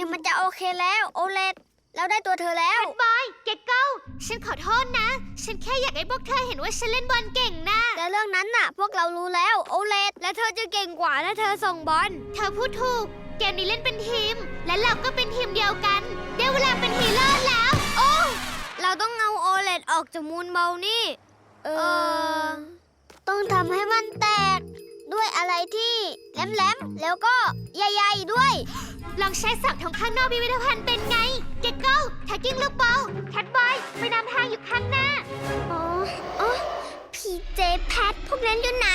ดี๋ยวมันจะโอเคแล้วโอเลตเราได้ตัวเธอแล้ว บอย เกตเกิลฉันขอโทษนะ ฉันแค่อยากให้พวกเธอเห็นว่าฉันเล่นบอลเก่งนะ แต่เรื่องนั้นน่ะ พวกเรารู้แล้วโอเลตและเธอจะเก่งกว่าถ้าเธอส่งบอลเธอพูดถูก เกมนี้เล่นเป็นทีม และเราก็เป็นทีมเดียวกัน ได้เวลาเป็นฮีโร่แล้ว โอ้ เราต้องเอาโอเลตออกจากมูนเบลนี่ เออ ต้องทำให้มันแตก ด้วยอะไรที่แหลมๆ แล้วก็ใหญ่ๆด้วย ลองใช้สับของข้างนอกพิพิธภัณฑ์เป็นไง เกตเกิลแท็กกิ้งลูกบอลแคทบอยไปนำทางอยู่ข้างหน้า อ๋ออ๋อพีเจแพทพวกนั้นอยู่ไหน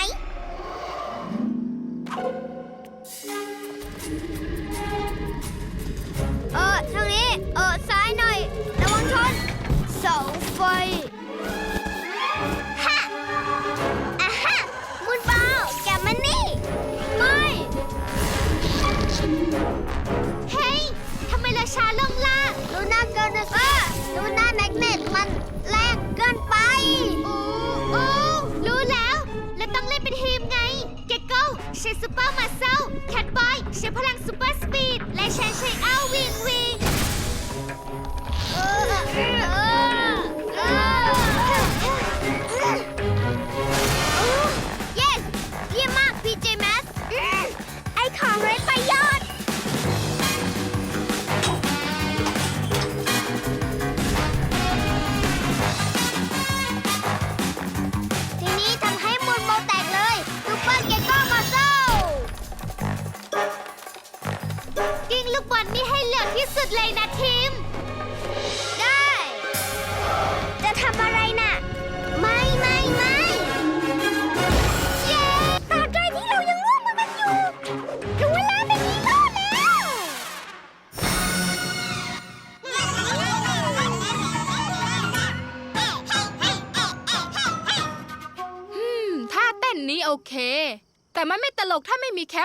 ใช้พลังซูเปอร์สปีดและฉันใช้อ้าววิงวิง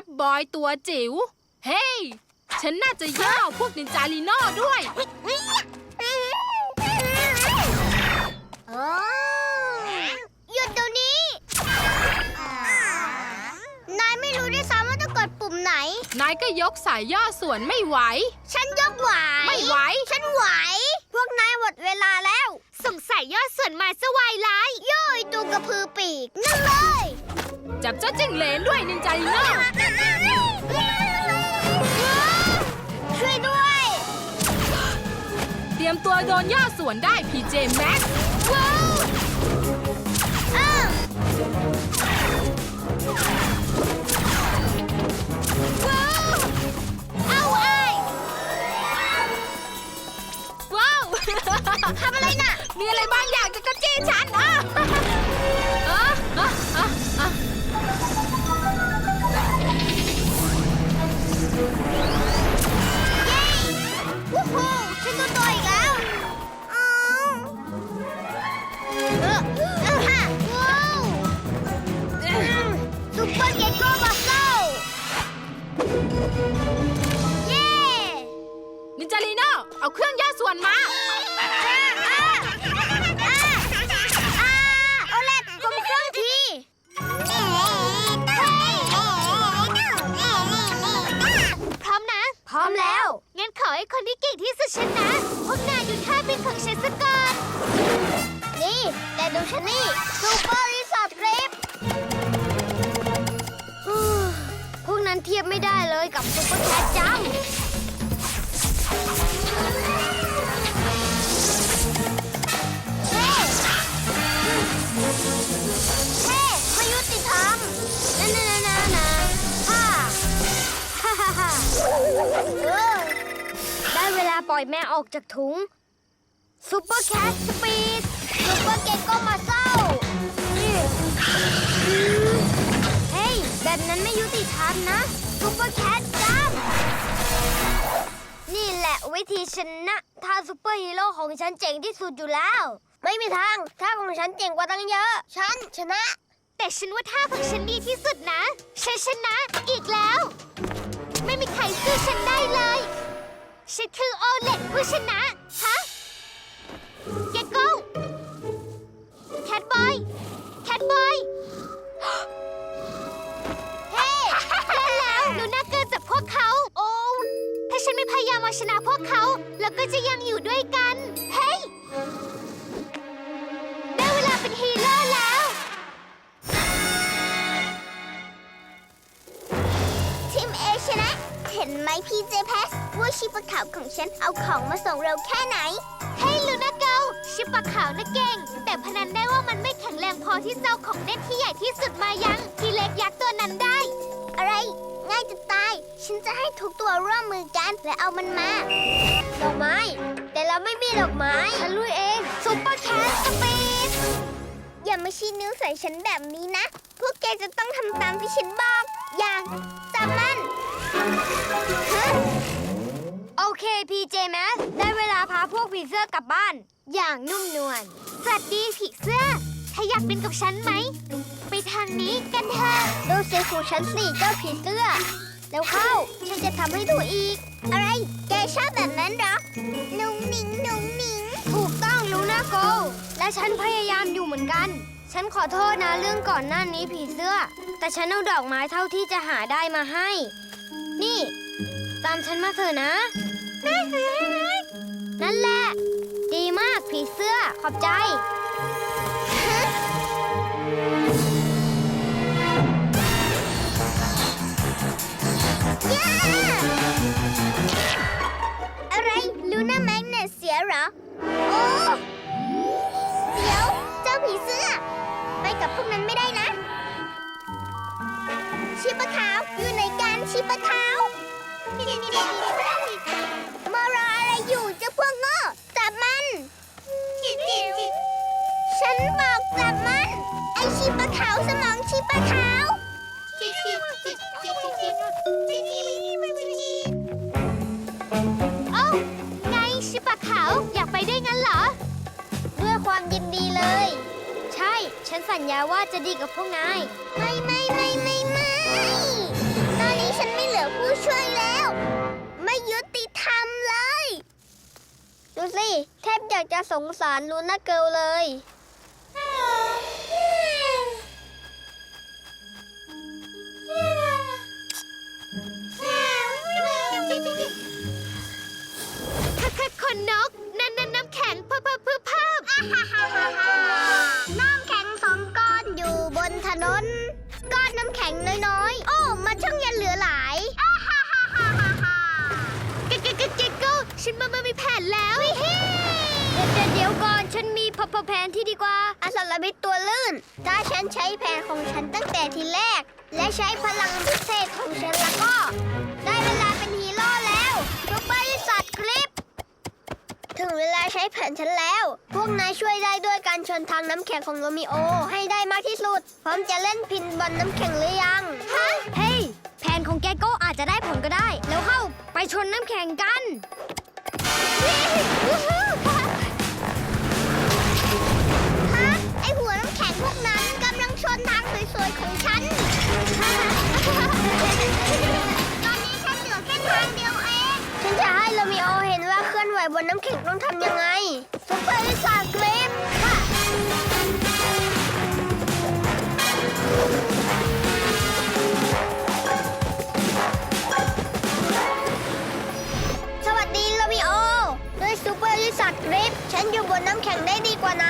ถ้าไม่มีแคปบอยตัวจิ๋ว เฮ้ย ฉันน่าจะย่อพวกนินจาลีโน่ด้วย โอ้หยุดเดี๋ยวนี้ นายไม่รู้ด้วยซ้ำว่าต้องกดปุ่มไหน นายก็ยกสายย่อส่วนไม่ไหว ฉันยกไหว ไม่ไหว ฉันไหว พวกนายหมดเวลาแล้ว สงสัยยอดส่วนมาสวายร้ายโย่อยตัวกระพือปีกนั่นเลย จับเจ้าจิ้งเหลนด้วยนินจาลีโน่ช่วยด้วย เตรียมตัวโดนย่อส่วนได้พีเจแม็กว้าวอ้าวว้าวเอาไอ้ายว้าว ทำอะไรน่ะ มีอะไรบางอย่างจะกระจี้ฉันอะอะ ได้เวลาปล่อยแม่ออกจากถุงซูเปอร์แคทสปีดซูเปอร์เกโก้มาเศร้าเฮ้ย แบบนั้นไม่ยุติธรรมนะซูเปอร์แคทจัมนี่แหละวิธีชนะท่าซูเปอร์ฮีโร่ของฉันเจ๋งที่สุดอยู่แล้ว ไม่มีทางท่าของฉันเจ๋งกว่าตั้งเยอะ ฉันชนะ แต่ฉันว่าท่าของฉันดีที่สุดนะ ฉันชนะอีกแล้ว ไม่มีใครสู้ฉันได้เลย ฉันคือโอเล็ตผู้ชนะ ฮะ เกโก้แคทบอย แคทบอย เฮ้และแล้วหนูน่าเกินจากพวกเขา โอ้ ถ้าฉันไม่พยายามเอาชนะพวกเขาแล้วก็จะยังอยู่ด้วยกัน เฮ้ย ได้เวลาเป็นฮีโร่ ห็นไหมพี่เจแพสว่าชิปะขาวของฉันเอาของมาส่งเร็วแค่ไหน เฮ้ยลูน่าเกลชิปะขาวนะเก่ง แต่พนันได้ว่ามันไม่แข็งแรงพอที่จะเอาของเล่นที่ใหญ่ที่สุดมายังที่เล็กยักษ์ตัวนั้นได้ อะไร ง่ายจะตาย ฉันจะให้ทุกตัวร่วมมือกันและเอามันมา ดอกไม้ แต่เราไม่มีดอกไม้ฉันลุยเองซุปเปอร์แคทสปีดอย่ามาชี้นิ้วใส่ฉันแบบนี้นะ พวกแกจะต้องทำตามที่ฉันบอก อย่างจับมันะ โอเคพีเจแมสได้เวลาพาพวกผีเสื้อกลับบ้าน อย่างนุ่มนวลสวัสดีผีเสื้อถ้าอยากเป็นกับฉันไหม ไปทางนี้กันเถอะดูเสียงของฉันสิเจ้าผีเสื้อแล้วเข้า ฉันจะทำให้ดูอีก อะไร แกชอบแบบนั้นเหรอนุ้งหนิงนุ้งหนิง ถูกต้องลูน่าโก และฉันพยายามอยู่เหมือนกัน ฉันขอโทษนะเรื่องก่อนหน้านี้ผีเสื้อ แต่ฉันเอาดอกไม้เท่าที่จะหาได้มาให้ นี่ ตามฉันมาเถอะนะ นั่นแหละ ดีมากผีเสื้อขอบใจ อะไรลูน่าแมกเนตเสียเหรอ โอ้ เดี๋ยว เจ้าผีเสื้อ ไปกับพวกนั้นไม่ได้นะ ชิปะขาว อยู่ในการชิปะขาวมารออะไรอยู่เจ้าพวกโง่จับมัน ฉันบอกจับมัน ไอชิปะขาวสมองชิปะขาวเอ้าไงชิปะขาวอยากไปด้วยงั้นเหรอ ด้วยความยินดีเลย ใช่ ฉันสัญญาว่าจะดีกับพวกนาย ไม่ไม่ไม่ ช่วยแล้ว ไม่ยุติธรรมเลย ดูสิ แทบอยากจะสงสารลูน่าเกิลเลย คักคักคนนก นั่นนั่นน้ำแข็งเพิ่มเพิ่มเพิ่มเพิ่มน้ำแข็งสองก้อนอยู่บนถนน ก้อนน้ำแข็งน้อยๆ โอ้ มันช่างยันเหลือหลา โก้ฉันมีแผนแล้วเฮ้เดี๋ยวเดี๋ยวก่อนฉันมีพพแผนที่ดีกว่าอสรพิษตัวลื่น ถ้าฉันใช้แผนของฉันตั้งแต่ทีแรก และใช้พลังพิเศษของฉันแล้วก็ ได้เวลาเป็นฮีโร่แล้วซุปเปอร์สัตว์คลิป ถึงเวลาใช้แผนฉันแล้ว พวกนายช่วยได้ด้วยการชนทางน้ำแข็งของโรมิโอ ให้ได้มากที่สุด พร้อมจะเล่นพินบอลน้ำแข็งหรือยังฮะเฮ้ยแผนของแกโก้อาจจะได้ผลก็ได้ แล้วเข้าไปชนน้ำแข็งกัน ฮะไอหัวน้ำแข็งพวกนั้นกำลังชนทางสวยๆของฉัน ตอนนี้ฉันเหลือแค่ทางเดียวเอง ฉันจะให้โรมิโอเห็นว่าเคลื่อนไหวบนน้ำแข็งต้องทำยังไง น้ำแข็งได้ดีกว่านะ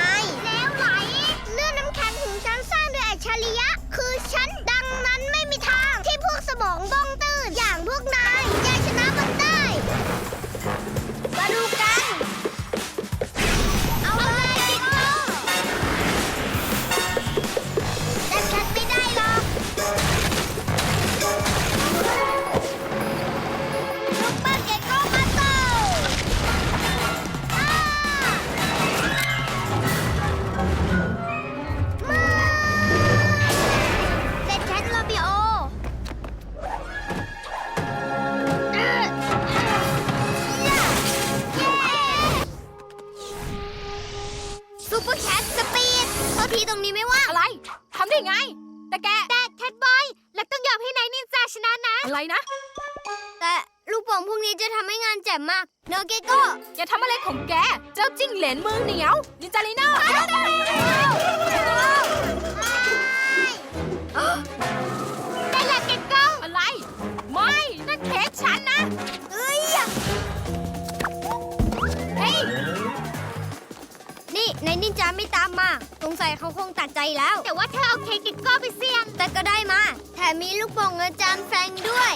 ใจแล้ว แต่ว่าเธอเอาเค้กกิกก็ไปเสี่ยง แต่ก็ได้มา แถมมีลูกโป่งอาจารย์แฟรงค์ด้วย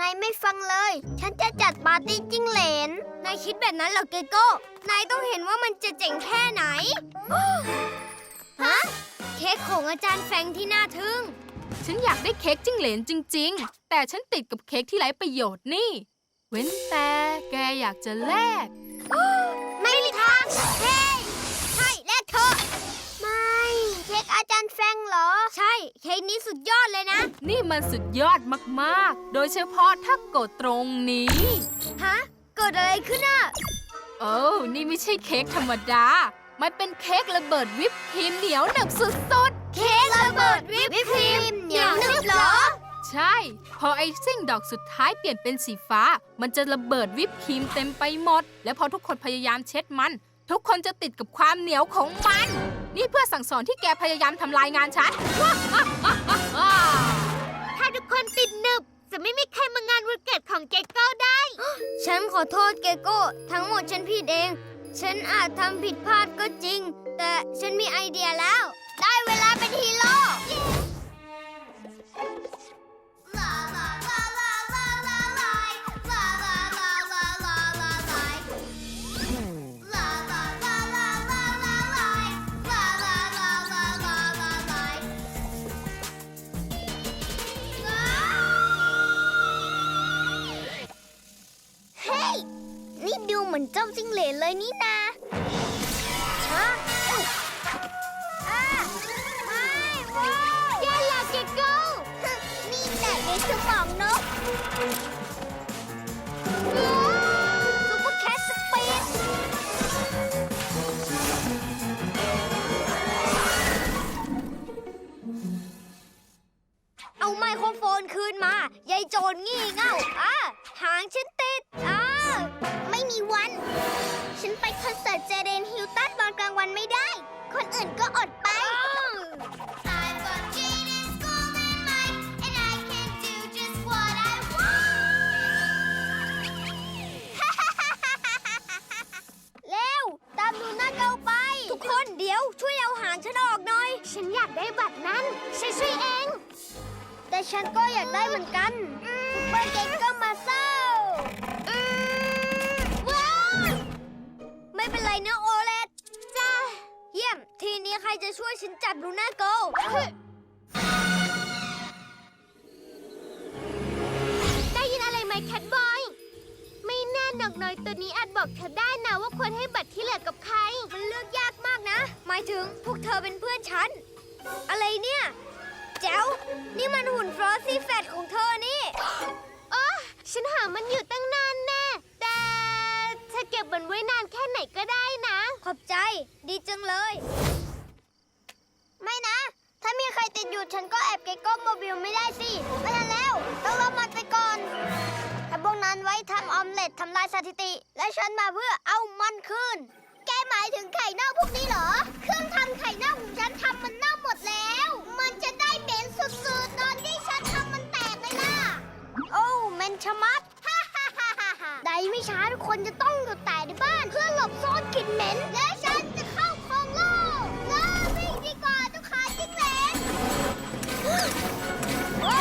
นายไม่ฟังเลย ฉันจะจัดปาร์ตี้จิ้งเหลน นายคิดแบบนั้นเหรอเกโก้ นายต้องเห็นว่ามันจะเจ๋งแค่ไหน ฮะ เค้กของอาจารย์แฟรงค์ที่น่าทึ่ง ฉันอยากได้เค้กจิ้งเหลนจริง ๆ แต่ฉันติดกับเค้กที่ไร้ประโยชน์นี่ เว้นแต่แกอยากจะแลก ไม่มีทางเฮ้ยใช่แลก เถอะ ไม่เค้กอาจารย์แฟรงค์เหรอ ใช่เค้กนี้สุดยอดเลยนะ นี่มันสุดยอดมากๆ โดยเฉพาะถ้ากดตรงนี้ ฮะเกิดอะไรขึ้นอะโอ้วนี่ไม่ใช่เค้กธรรมดา มันเป็นเค้กระเบิดวิปครีมเหนียวหนึบสุดเค้กระเบิดวิปครีมเหนียวหนึบเหรอๆใช่ พอไอซิ่งดอกสุดท้ายเปลี่ยนเป็นสีฟ้า มันจะระเบิดวิปครีมเต็มไปหมด และพอทุกคนพยายามเช็ดมัน ทุกคนจะติดกับความเหนียวของมัน นี่เพื่อสั่งสอนที่แกพยายามทำลายงานฉัน ถ้าทุกคนติดหนึบ จะไม่มีใครมางานวันเกิดของเกกก็ได้ ฉันขอโทษเกโก้ ทั้งหมดฉันผิดเอง ฉันอาจทำผิดพลาดก็จริง แต่ฉันมีไอเดียแล้ว ได้เวลาเป็นฮีโร่ เหมือนเจ้าจิ้งเหลนเลยนี่นาฮะอ่าไม่ว้าวแย่ละเกกโก้นี่แหละในสมองนกซุปเปอร์แคทสปีดเอาไมโครโฟนคืนมา ยายโจรงี่เง่าอะ ไม่มีวัน ฉันไปคอนเสิร์ตเจเดนฮิลตันตอนกลางวันไม่ได้ คนอื่นก็อดไป I've got Jaden's golden mind, and I can do just what I want. เร็ว ตามดูหน้าเกาไป ทุกคนเดี๋ยวช่วยเอาหางฉันออกหน่อย ฉันอยากได้บัตรนั้นฉันช่วยเอง แต่ฉันก็อยากได้เหมือนกันซุปเปอร์เกงก็มาเศร้า ไม่เป็นไรนะโอเลตจ้าเยี่ยม ทีนี้ใครจะช่วยฉันจับลูน่าโกลได้ยินอะไรไหมแคทบอย ไม่แน่นกน้อยตัวนี้อาจบอกเธอได้นะว่าควรให้บัตรที่เหลือกับใคร มันเลือกยากมากนะ หมายถึงพวกเธอเป็นเพื่อนฉัน อะไรเนี่ย แจ๋ว นี่มันหุ่นฟรอสซี่แฟตของเธอนี่ โอ้ฉันหามันอยู่ตั้งนานแน่ ธอเก็บมันไว้นานแค่ไหนก็ได้นะ ขอบใจ ดีจังเลย ไม่นะ ถ้ามีใครติดอยู่ฉันก็แอบเก็กโก้โมบิลไม่ได้สิไม่ทันแล้ว ต้องรับมันไปก่อนถ้าพวกนั้นไว้ทำออมเล็ตทำลายสถิติ และฉันมาเพื่อเอามันคืน แกหมายถึงไข่เน่าพวกนี้เหรอ เครื่องทำไข่เน่าของฉันทำมันเน่าหมดแล้ว มันจะได้เหม็นสุดๆ ตอนที่ฉันทำมันแตกเลยล่ะ โอ้เหม็นชะมัดใด ไม่ช้าทุกคนจะต้องอยู่แต่ในบ้าน เพื่อหลบซ่อนกลิ่นเหม็น และฉันจะเข้าคลองโลกเลิกวิ่งดีกว่าเจ้าขาจิ้งเหลนโอ้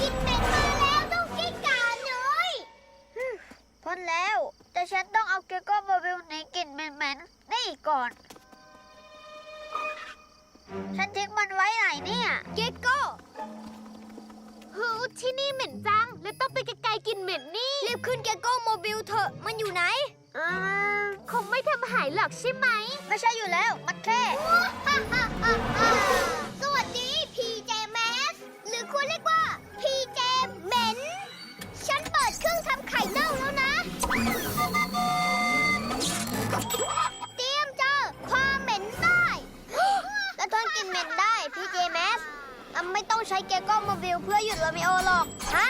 กลิ่นเหม็นมาแล้วเจ้ากิ้งก่าน้อยพ้นแล้ว แต่ฉันต้องเอาเกโก้บาบิลในกลิ่นเหม็นๆนี่ก่อน ฉันทิ้งมันไว้ไหนเนี่ยเกโก้หูที่นี่เหม็นจัง และต้องไปไกลๆกลินเหม็นนี่รีบขึ้นเกโก้โมบิลเถอะ มันอยู่ไหนอืมคงไม่ทำหายหรอกใช่ไหม ไม่ใช่อยู่แล้ว มันแค่ เกโก้โมบิลเพื่อหยุดโรมิโอหรอก ฮะ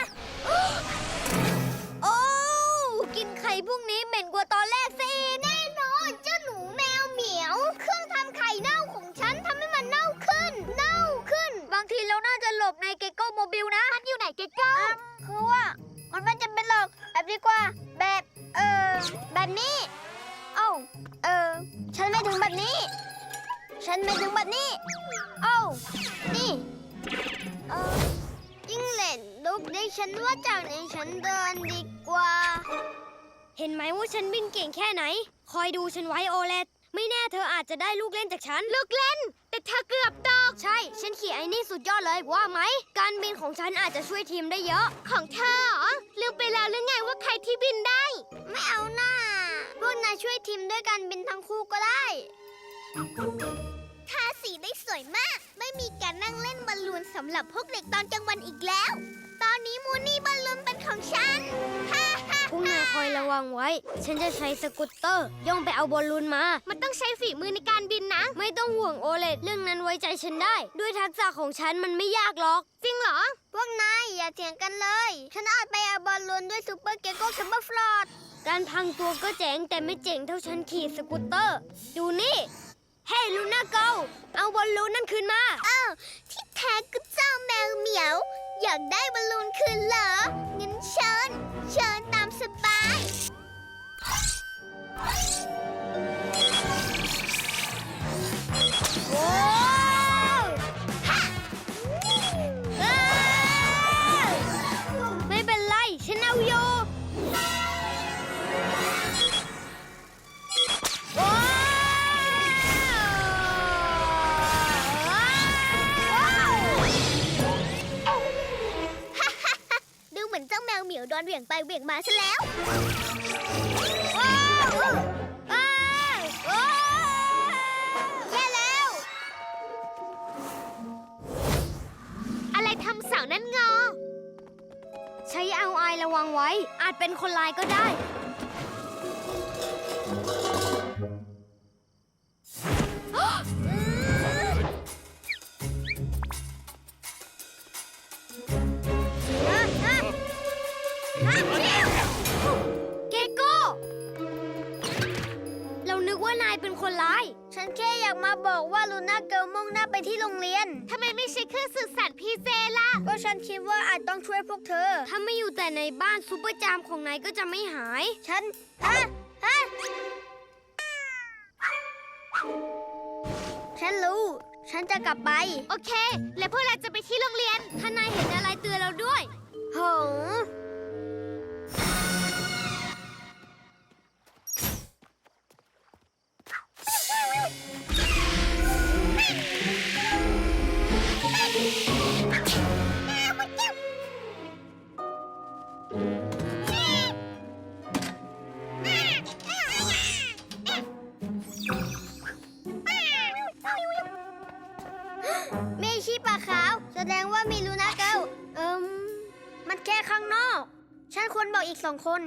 โอ้กินไข่พวกนี้เหม็นกว่าตอนแรกซะอีกแน่นอนเจ้าหนูแมวเหมียว เครื่องทำไข่เน่าของฉันทำให้มันเน่าขึ้น เน่าขึ้น บางทีเราน่าจะหลบในเกโก้โมบิลนะ มันอยู่ไหนเกโก้คือว่ามันไม่จำเป็นหรอกแบบดีกว่า แบบ เออฉันไม่ถึงแบบนี้ ฉันไม่ถึงแบบนี้ เอ้านี่ เออ ยิ่งเล่นลูกเด็กฉันว่าจากนี้ฉันเดินดีกว่า เห็นไหมว่าฉันบินเก่งแค่ไหน คอยดูฉันไว้โอเลตไม่แน่เธออาจจะได้ลูกเล่นจากฉันลูกเล่น แต่เธอเกือบตก ใช่ ฉันขี่ไอ้นี่สุดยอดเลยว่าไหม การบินของฉันอาจจะช่วยทีมได้เยอะ ของเธอเหรอลืมไปแล้วหรือไงว่าใครที่บินได้ ไม่เอาหน้าพวกนายช่วยทีมด้วยการบินทั้งคู่ก็ได้ ทาสีได้สวยมาก ไม่มีการนั่งเล่นบอลลูนสำหรับพวกเด็กตอนกลางวันอีกแล้ว ตอนนี้มูนี่บอลลูนเป็นของฉันฮ่าฮ่าพวกนายคอยระวังไว้ ฉันจะใช้สกูตเตอร์ ย่องไปเอาบอลลูนมา มันต้องใช้ฝีมือในการบินนะ ไม่ต้องห่วงโอเลตเรื่องนั้นไว้ใจฉันได้ ด้วยทักษะของฉันมันไม่ยากหรอก จริงเหรอ พวกนายอย่าเถียงกันเลย ฉันอาจไปเอาบอลลูนด้วยซูเปอร์เกโก้ซัมเบอร์ฟลอดการพังตัวก็เจ๋งแต่ไม่เจ๋งเท่าฉันขี่สกูตเตอร์ ดูนี่ เฮ้ลูน่าเกาเอาบอลลูนนั่นคืนมา อ้าวที่แท้ก็เจ้าแมวเหมียว อยากได้บอลลูนคืนเหรองั้นเชิญเชิญ แมวเหมียวโดนเหวี่ยงไปเหวี่ยงมาซะแล้วว้าวอ้าวว้าวแย่แล้ว อะไรทำเสานั่นงอ ใช้เอาอายระวังไว้ อาจเป็นคนร้ายก็ได้ นแค่อยากมาบอกว่าลูน่าเกิลมุ่งหน้าไปที่โรงเรียน ทำไมไม่ใช่เครื่องสื่อสารพีเจล่ะ ก็ฉันคิดว่าอาจต้องช่วยพวกเธอ ถ้าไม่อยู่แต่ในบ้านซูเปอร์จามของนายก็จะไม่หาย ฉันฮะฮะฉันรู้ ฉันจะกลับไป โอเค แล้วพวกเราจะไปที่โรงเรียน ถ้านายเห็นอะไรเตือนเราด้วย โห องคน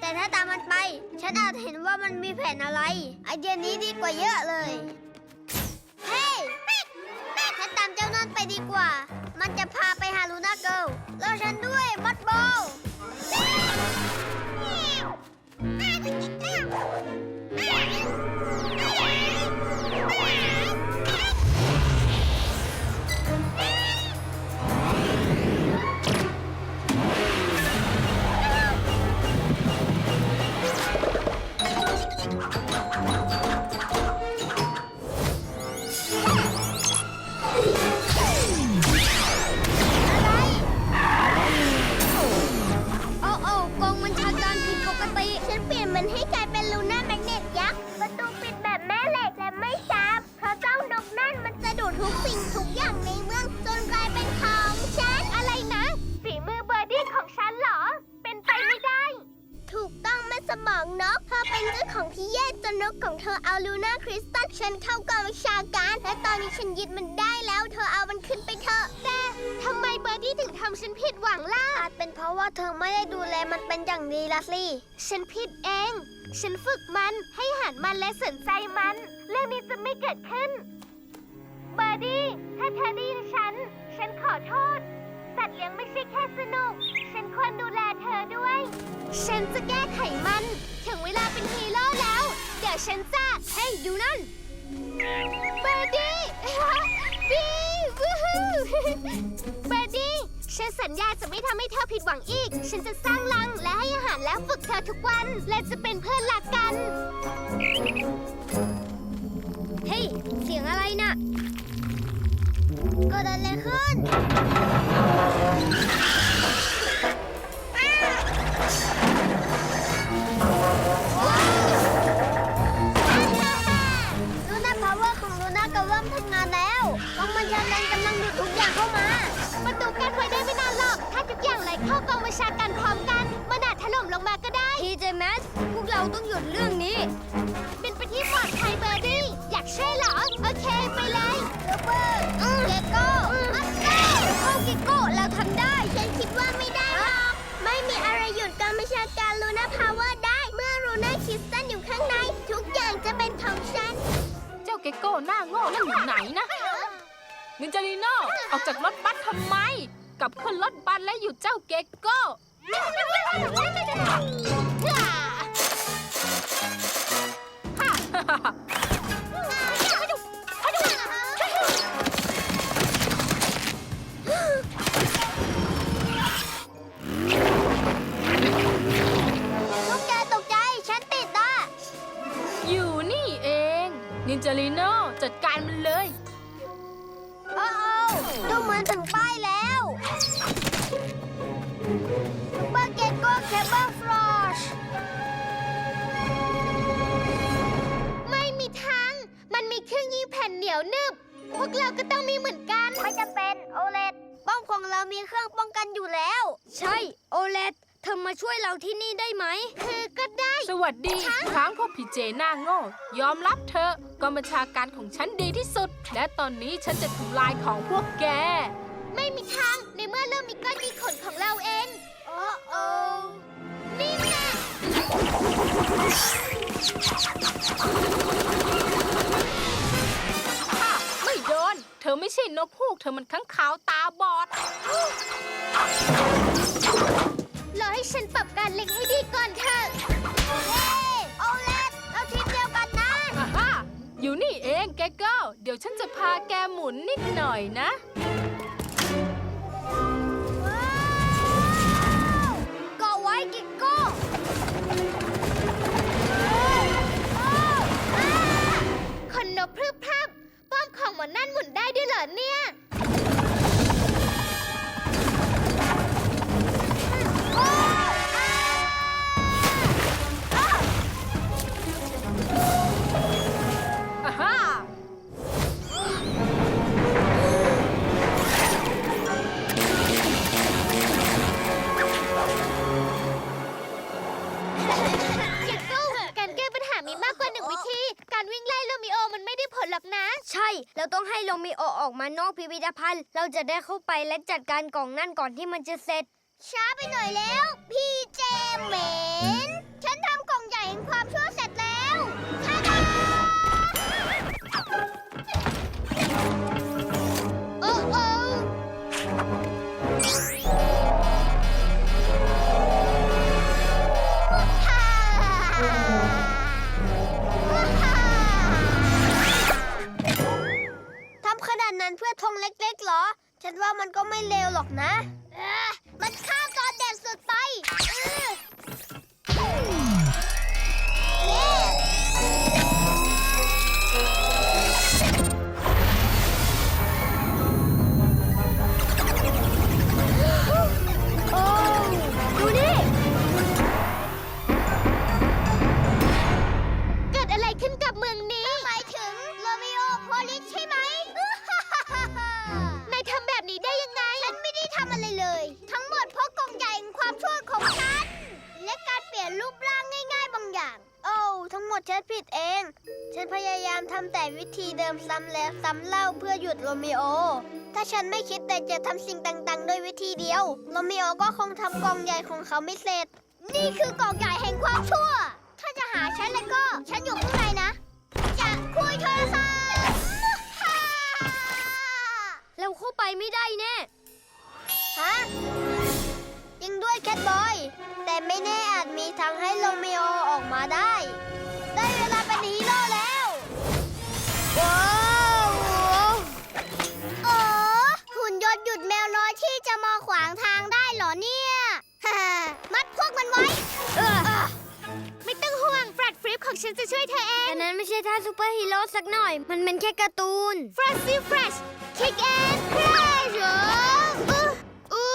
แต่ถ้าตามมันไป ฉันอาจเห็นว่ามันมีแผนอะไร ไอเดียนี้ดีกว่าเยอะเลย เฮ้ยฉันตามเจ้านั่นไปดีกว่า มันจะพาไปหาลูน่าเกิล สมองนกเธอเป็นเจ้าของที่แย่จนนกของเธอเอาลูน่าคริสตัลฉันเข้ากองวิชาการ และตอนนี้ฉันยึดมันได้แล้ว เธอเอามันขึ้นไปเถอะแต่ทำไมเบอร์ดี้ถึงทำฉันผิดหวังล่ะอาจเป็นเพราะว่าเธอไม่ได้ดูแลมันเป็นอย่างดีละสิฉันผิดเอง ฉันฝึกมันให้หันมันและสนใจมัน เรื่องนี้จะไม่เกิดขึ้น เบอร์ดี้ถ้าเธอได้ยินฉัน ฉันขอโทษ สัตว์เลี้ยงไม่ใช่แค่สนุก ฉันควรดูแลเธอด้วย ฉันจะแก้ไขมัน ถึงเวลาเป็นฮีโร่แล้ว เดี๋ยวฉันจะเฮ้ยดูนั่นเบอร์ดี้บีวูฮูเบอร์ดี้ ฉันสัญญาจะไม่ทำให้เธอผิดหวังอีก ฉันจะสร้างรังและให้อาหารและฝึกเธอทุกวัน และจะเป็นเพื่อนรักกัน เฮ้ย เสียงอะไรน่ะ กิดอะไรขึ้นลูน่าพาวเวอร์ของลูน่าก็เริ่มทำงานแล้วกองบัญชาการกำลังดูดทุกอย่างเข้ามา ประตูการไว้ได้ไม่นานหรอก ถ้าทุกอย่างไหลเข้ากองบัญชาการพร้อมกันมันอาจถล่มลงมาก็ได้ ทีเจแมสพวกเราต้องหยุดเรื่องนี้ เป็นไปที่ปลอดภัยเบอร์ดี้ อยากช่วยเหรอ กโก้หน้าโง่นั่นอยู่ไหนนะนินจาลีโน่ออกจากรถบัสทำไม กลับขึ้นรถบัสและอยู่เจ้าเกโก้ เจหน้าโง่ ยอมรับเธอะกองบัญชาการของฉันดีที่สุด และตอนนี้ฉันจะทำลายของพวกแก ไม่มีทาง ในเมื่อเริ่มมีก้อนมีขนของเราเอง โอ้โอ้นี่แน่ค่ะไม่โดน เธอไม่ใช่นกฮูก เธอมันข้างขาวตาบอด รอให้ฉันปรับการเล็งให้ดีก่อนเถอะ อยู่นี่เองแกก็เดี๋ยวฉันจะพาแกหมุนนิดหน่อยนะ เกาะไว้กิกโก้คนนกพรึบพรับป้อมของหมอนั่นหมุนได้ด้วยเหรอเนี่ย อกพิพิธภัณฑ์เราจะได้เข้าไปและจัดการกล่องนั่นก่อนที่มันจะเสร็จ ช้าไปหน่อยแล้ว พี่เจเหมนฉันทำกล่องใหญ่แห่งความชั่วเสร็จแล้วท่าดา ทำแต่วิธีเดิมซ้ำแล้วซ้ำเล่าเพื่อหยุดโรมิโอ ถ้าฉันไม่คิดแต่จะทำสิ่งต่างๆ ด้วยวิธีเดียว โรมิโอก็คงทำกล่องใหญ่ของเขาไม่เสร็จ นี่คือกล่องใหญ่แห่งความชั่ว ถ้าจะหาฉันแล้วก็ ฉันอยู่ข้างในนะ จะคุยโทรศัพท์เราเข้าไปไม่ได้แน่ ฮะยิงด้วยแคทบอย แต่ไม่แน่อาจมีทางให้โรมิโอออกมาได้ จะมาขวางทางได้เหรอเนี่ย มัดพวกมันไว้ ไม่ต้องห่วงแฟลตฟลิปของฉันจะช่วยเธอเองแต่นั้นไม่ใช่ท่าซูเปอร์ฮีโร่สักหน่อย มันเป็นแค่การ์ตูน ฟร e ซี่เฟรชคิกแอนด์คราชอู้อู้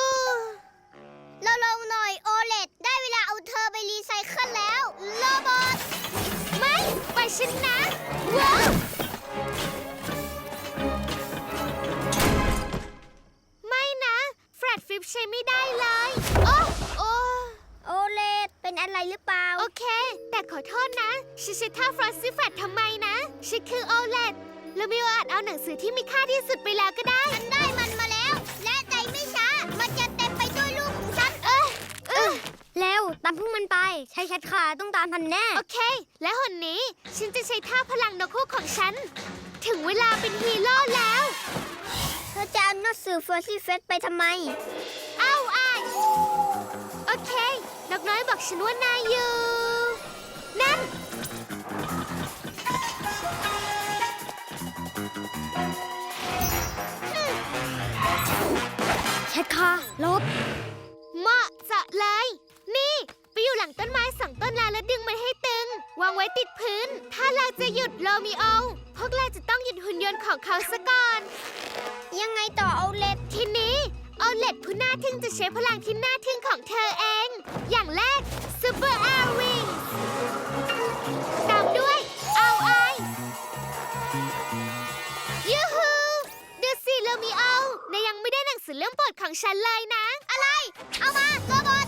เราลงหน่อยโอเลตได้เวลาเอาเธอไปรีไซเคิลแล้วโรบอทไม่ ไปล่อยฉันนะว้าว ช้ท่าพลังนกคู่ของฉัน ถึงเวลาเป็นฮีโร่แล้ว เธอจะเอาหนังสือเฟอร์ซี่เฟสไปทำไม เอ้าอายโอเคนกน้อยบอกฉันว่านายอยู่ นั่นชัดขาลบ มิโอ พวกเราจะต้องหยุดหุ่นยนต์ของเขาซะก่อน ยังไงต่อโอเลตทีนี้โอเล็ตผู้น่าทึ่งจะใช้พลังที่น่าทึ่งของเธอเอง อย่างแรกซูเปอร์แอร์วิงตามด้วยเอาไอยูฮูดูสิโรมิโอนายยังไม่ได้หนังสือเรื่องโปรดของฉันเลยนะ อะไร เอามาโรบอท